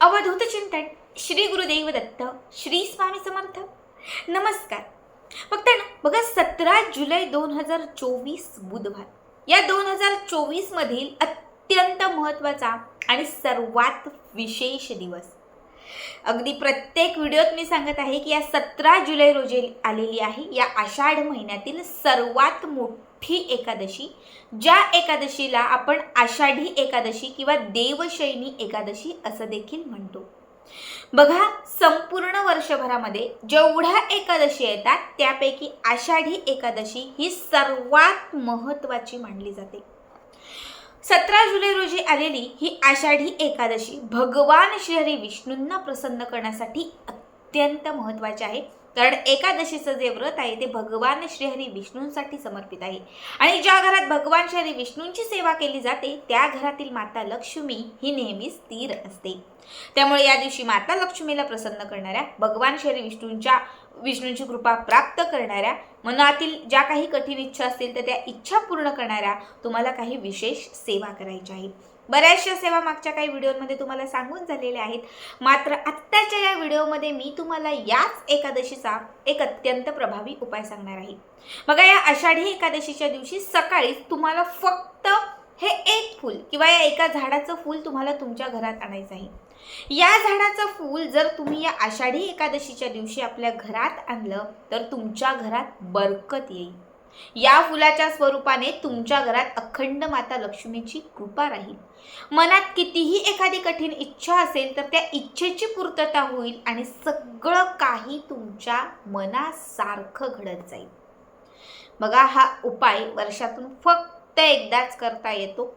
अवधूत चिंतन श्री गुरुदेव दत्त श्री स्वामी समर्थ. नमस्कार. फक्त ना बघा सतरा जुलै दोन हजार चोवीस बुधवार. या दोन हजार चोवीसमधील अत्यंत महत्त्वाचा आणि सर्वात विशेष दिवस. अगदी प्रत्येक व्हिडिओत मी सांगत आहे की या सतरा जुलै रोजी आलेली आहे. या आषाढ महिन्यातील सर्वात मोठी एकादशी ज्या एकादशीला आपण आषाढी एकादशी किंवा देवशैनी एकादशी असं देखील म्हणतो. बघा संपूर्ण वर्षभरामध्ये जेवढ्या एकादशी येतात त्यापैकी आषाढी एकादशी ही सर्वात महत्त्वाची मानली जाते. सतरा जुलै रोजी आलेली ही आषाढी एकादशी भगवान श्रीहरी विष्णूंना प्रसन्न करण्यासाठी अत्यंत महत्त्वाची आहे. कारण एकादशीचं जे व्रत आहे ते भगवान श्रीहरी विष्णूंसाठी समर्पित आहे. आणि ज्या घरात भगवान श्रीहरी विष्णूंची सेवा केली जाते त्या घरातील माता लक्ष्मी ही नेहमी स्थिर असते. त्यामुळे या दिवशी माता लक्ष्मीला प्रसन्न करणाऱ्या भगवान श्री विष्णूंच्या विष्णूंची कृपा प्राप्त करणाऱ्या मनातील ज्या काही कठीण इच्छा असतील तर त्या इच्छा पूर्ण करणाऱ्या तुम्हाला काही विशेष सेवा करायच्या आहेत. बऱ्याचशा सेवा मागच्या काही व्हिडिओमध्ये तुम्हाला सांगून झालेल्या आहेत. मात्र आत्ताच्या या व्हिडिओमध्ये मी तुम्हाला याच एकादशीचा एक अत्यंत प्रभावी उपाय सांगणार आहे. बघा या आषाढी एकादशीच्या दिवशी सकाळीच तुम्हाला फक्त हे एक फूल किंवा या एका झाडाचं फूल तुम्हाला तुमच्या घरात आणायचं आहे. या झाडाचं फूल जर तुम्ही या आषाढी एकादशीच्या दिवशी आपल्या घरात आणलं तर तुमच्या घरात बरकत येईल. या फुलाच्या स्वरूपाने तुमच्या घरात अखंड माता लक्ष्मीची कृपा राहील. मनात कितीही एखादी कठीण इच्छा असेल तर त्या इच्छेची पूर्तता होईल आणि सगळं काही तुमच्या मनासारखं घडत जाईल. बघा हा उपाय वर्षातून फक्त एकदाच करता येतो.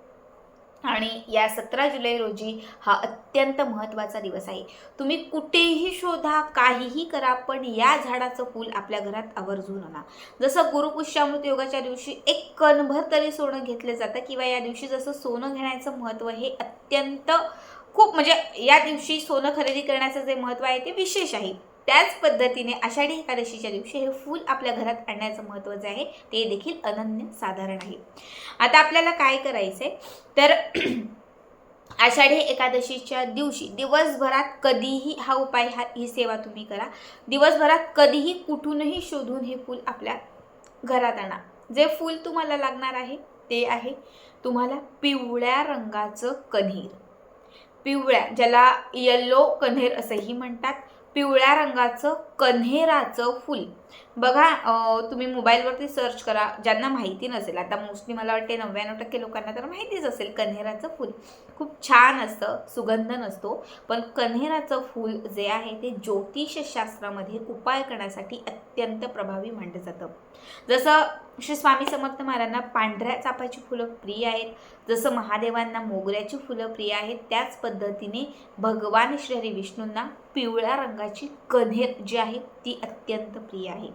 आणि या सतरा जुलै रोजी हा अत्यंत महत्त्वाचा दिवस आहे. तुम्ही कुठेही शोधा काहीही करा पण या झाडाचं फूल आपल्या घरात आवर्जून आणा. जसं गुरुपुष्यामृत योगाच्या दिवशी एक कणभर तरी सोनं घेतलं जातं किंवा या दिवशी जसं सोनं घेण्याचं महत्त्व हे अत्यंत खूप म्हणजे या दिवशी सोनं खरेदी करण्याचं जे महत्त्व आहे ते विशेष आहे. त्याच पद्धतीने आषाढी एकादशीच्या दिवशी हे फूल आपल्या घरात आणण्याचं महत्त्वाचं आहे. ते देखील अनन्य साधारण आहे. आता आपल्याला काय करायचं आहे तर आषाढी एकादशीच्या दिवशी दिवसभरात कधीही हा उपाय हा ही सेवा तुम्ही करा. दिवसभरात कधीही कुठूनही शोधून हे फूल आपल्या घरात आणा. जे फूल तुम्हाला लागणार आहे ते आहे तुम्हाला पिवळ्या रंगाचं कन्हेर. पिवळ्या ज्याला येल्लो कन्हेर असंही म्हणतात. पिवळ्या रंगाचं कन्हेराचं फूल. बघा तुम्ही मोबाईलवरती सर्च करा ज्यांना माहिती नसेल आता मोस्टली मला वाटते नव्याण्णव टक्के लोकांना तर माहितीच असेल कन्हेराचं फूल. खूप छान असतं सुगंध नसतो पण कन्हेराचं फूल जे आहे ते ज्योतिषशास्त्रामध्ये उपाय करण्यासाठी अत्यंत प्रभावी मानलं जातं. जसं श्री स्वामी समर्थ महाराजांना पांढऱ्या चापाची फुलं प्रिय आहेत जसं महादेवांना मोगऱ्याची फुलं प्रिय आहेत त्याच पद्धतीने भगवान श्री विष्णूंना पिवळ्या रंगाची कन्हेर जी आहे ती अत्यंत प्रिय आहे.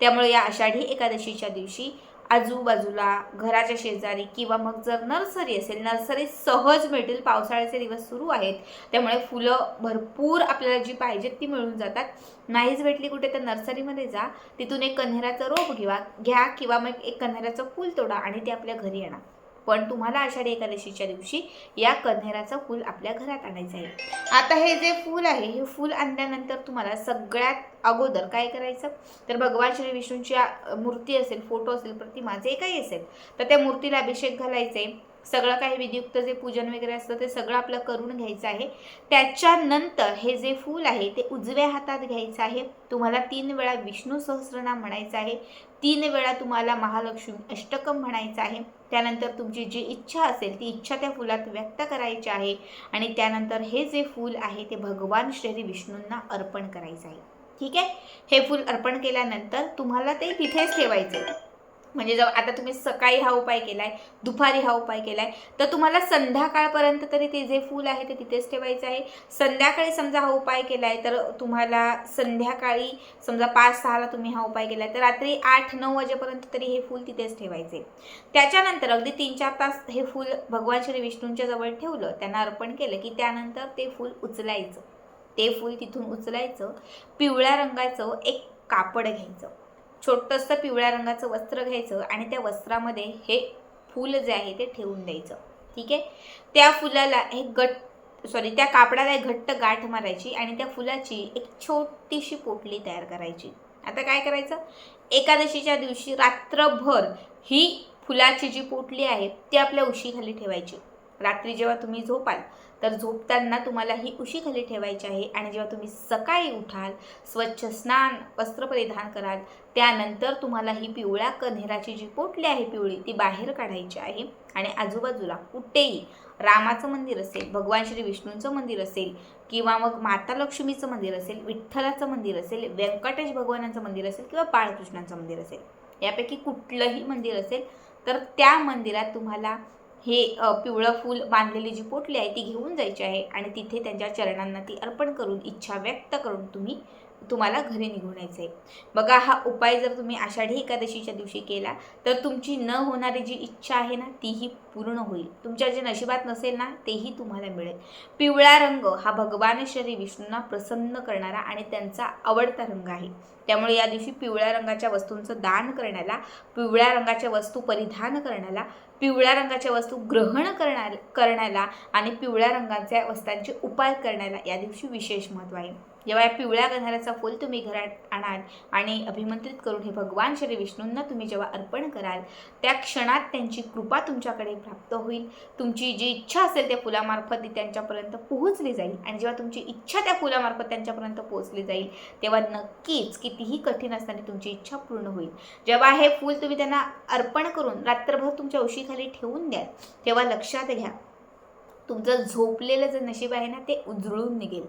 त्यामुळे या आषाढी एकादशीच्या दिवशी आजूबाजूला घराच्या शेजारी किंवा मग जर नर्सरी असेल नर्सरी सहज मिळतील पावसाळ्याचे दिवस सुरू आहेत. त्यामुळे फुलं भरपूर आपल्याला जी पाहिजेत ती मिळून जातात. नाहीच भेटली कुठे तर नर्सरीमध्ये जा. तिथून एक कन्हेराचं रोप घेवा घ्या किंवा मग एक कन्हेराचं फूल तोडा आणि ते आपल्या घरी आणा. पण तुम्हाला आषाढी एकादशीच्या दिवशी या कन्हेराचं फूल आपल्या घरात आणायचं आहे. आता हे जे फूल आहे हे फूल आणल्यानंतर तुम्हाला सगळ्यात अगोदर काय करायचं? तर भगवान श्री विष्णूंची मूर्ती असेल फोटो असेल प्रतिमा जे काही असेल तर त्या मूर्तीला अभिषेक घालायचे. सगळं काही विधियुक्त जे पूजन वगैरे असतं ते सगळं आपलं करून घ्यायचं आहे. त्याच्यानंतर हे जे फूल आहे ते उजव्या हातात घ्यायचं आहे. तुम्हाला तीन वेळा विष्णू सहस्रनाम म्हणायचं आहे. तीन वेळा तुम्हाला महालक्ष्मी अष्टकम म्हणायचं आहे. त्यानंतर तुमची जी इच्छा असेल ती इच्छा त्या फुलात व्यक्त करायची आहे आणि त्यानंतर हे जे फूल आहे ते भगवान श्री विष्णूंना अर्पण करायचं आहे. ठीक आहे? हे फूल अर्पण केल्यानंतर तुम्हाला ते तिथेच ठेवायचं आहे म्हणजे जेव्हा आता तुम्ही सकाळी हा उपाय केलाय दुपारी हा उपाय केलाय तर तुम्हाला संध्याकाळपर्यंत तरी ते जे फूल आहे ते तिथेच ठेवायचं आहे. संध्याकाळी समजा हा उपाय केलाय तर तुम्हाला संध्याकाळी समजा पाच सहाला तुम्ही हा उपाय केलाय तर रात्री आठ नऊ वाजेपर्यंत तरी हे फूल तिथेच ठेवायचे. त्याच्यानंतर अगदी तीन चार तास हे फूल भगवान श्री विष्णूंच्या जवळ ठेवलं त्यांना अर्पण केलं की त्यानंतर ते फूल उचलायचं. ते फूल तिथून उचलायचं पिवळ्या रंगाचं एक कापड घ्यायचं. छोटंसं पिवळ्या रंगाचं वस्त्र घ्यायचं आणि त्या वस्त्रामध्ये हे फूल जे आहे ते ठेवून द्यायचं. ठीक आहे? त्या फुलाला हे गट सॉरी त्या कापडाला एक घट्ट गाठ मारायची आणि त्या फुलाची एक छोटीशी पोटली तयार करायची. आता काय करायचं? एकादशीच्या दिवशी रात्रभर ही फुलाची जी पोटली आहे ती आपल्या उशीखाली ठेवायची. रात्री जेव्हा तुम्ही झोपाल तर झोपताना तुम्हाला ही उशीखाली ठेवायची आहे आणि जेव्हा तुम्ही सकाळी उठाल स्वच्छ स्नान वस्त्र परिधान कराल त्यानंतर तुम्हाला ही पिवळ्या कन्हेराची जी पोटली आहे पिवळी ती बाहेर काढायची आहे आणि आजूबाजूला कुठेही रामाचं मंदिर असेल भगवान श्री विष्णूंचं मंदिर असेल किंवा मग माता लक्ष्मीचं मंदिर असेल विठ्ठलाचं मंदिर असेल व्यंकटेश भगवानांचं मंदिर असेल किंवा बाळकृष्णांचं मंदिर असेल यापैकी कुठलंही मंदिर असेल तर त्या मंदिरात तुम्हाला हे पिवळं फूल बांधलेली जी पोटली आहे ती घेऊन जायची आहे आणि तिथे त्यांच्या चरणांना ती अर्पण करून इच्छा व्यक्त करून तुम्ही तुम्हाला घरी निघून यायचं आहे बघा हा उपाय जर तुम्ही आषाढी एकादशीच्या दिवशी केला तर तुमची न होणारी जी इच्छा आहे ना तीही पूर्ण होईल. तुमच्या जे नशिबात नसेल ना तेही तुम्हाला मिळेल. पिवळा रंग हा भगवान श्री विष्णूंना प्रसन्न करणारा आणि त्यांचा आवडता रंग आहे. त्यामुळे या दिवशी पिवळ्या रंगाच्या वस्तूंचं दान करण्याला पिवळ्या रंगाच्या वस्तू परिधान करण्याला पिवळ्या रंगाच्या वस्तू ग्रहण करण्या करण्याला आणि पिवळ्या रंगाच्या वस्त्रांचे उपाय करण्याला या दिवशी विशेष महत्त्व आहे. जेव्हा या पिवळ्या गंधाराचा फूल तुम्ही घरात आणाल आणि अभिमंत्रित करून हे भगवान श्री विष्णूंना तुम्ही जेव्हा अर्पण कराल त्या क्षणात त्यांची कृपा तुमच्याकडे प्राप्त होईल. तुमची जी इच्छा असेल त्या फुलामार्फत ती त्यांच्यापर्यंत पोहोचली जाईल आणि जेव्हा तुमची इच्छा त्या फुलामार्फत त्यांच्यापर्यंत पोहोचली जाईल तेव्हा नक्कीच कितीही कठीण असताना तुमची इच्छा पूर्ण होईल. जेव्हा हे फूल तुम्ही त्यांना अर्पण करून रात्रभर तुमच्या उशीखाली ठेवून द्याल तेव्हा लक्षात घ्या तुमचं झोपलेलं जे नशीब आहे ना ते उजळून निघेल.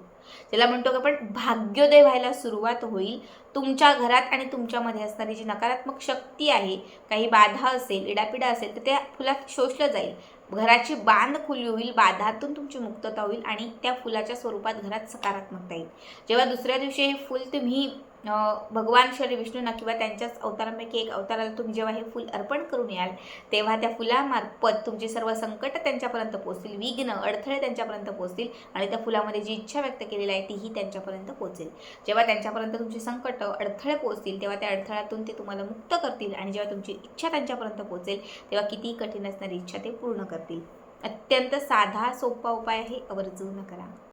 ज्याला म्हणतो की आपण भाग्योदय व्हायला सुरुवात होईल. तुमच्या घरात आणि तुमच्यामध्ये असणारी जी नकारात्मक शक्ती आहे काही बाधा असेल इडापिडा असेल तर त्या फुलात शोषलं जाईल. घराची बांध खुली होईल बाधातून तुमची मुक्तता होईल आणि त्या फुलाच्या स्वरूपात घरात सकारात्मकता येईल. जेव्हा दुसऱ्या दिवशी हे फूल तुम्ही भगवान श्री विष्णूंना किंवा त्यांच्याच अवतारांपैकी एक अवताराला तुम्ही जेव्हा हे फूल अर्पण करून याल तेव्हा त्या फुलामार्फत तुमची सर्व संकट त्यांच्यापर्यंत पोहोचतील विघ्न अडथळे त्यांच्यापर्यंत पोहोचतील आणि त्या फुलामध्ये जी इच्छा व्यक्त केलेली आहे तीही त्यांच्यापर्यंत पोहोचेल. जेव्हा त्यांच्यापर्यंत तुमची संकट अडथळे पोहोचतील तेव्हा त्या अडथळ्यातून ते तुम्हाला मुक्त करतील आणि जेव्हा तुमची इच्छा त्यांच्यापर्यंत पोहोचेल तेव्हा कितीही कठीण असणारी इच्छा ते पूर्ण करतील. अत्यंत साधा सोपा उपाय आहे आवर्जून करा.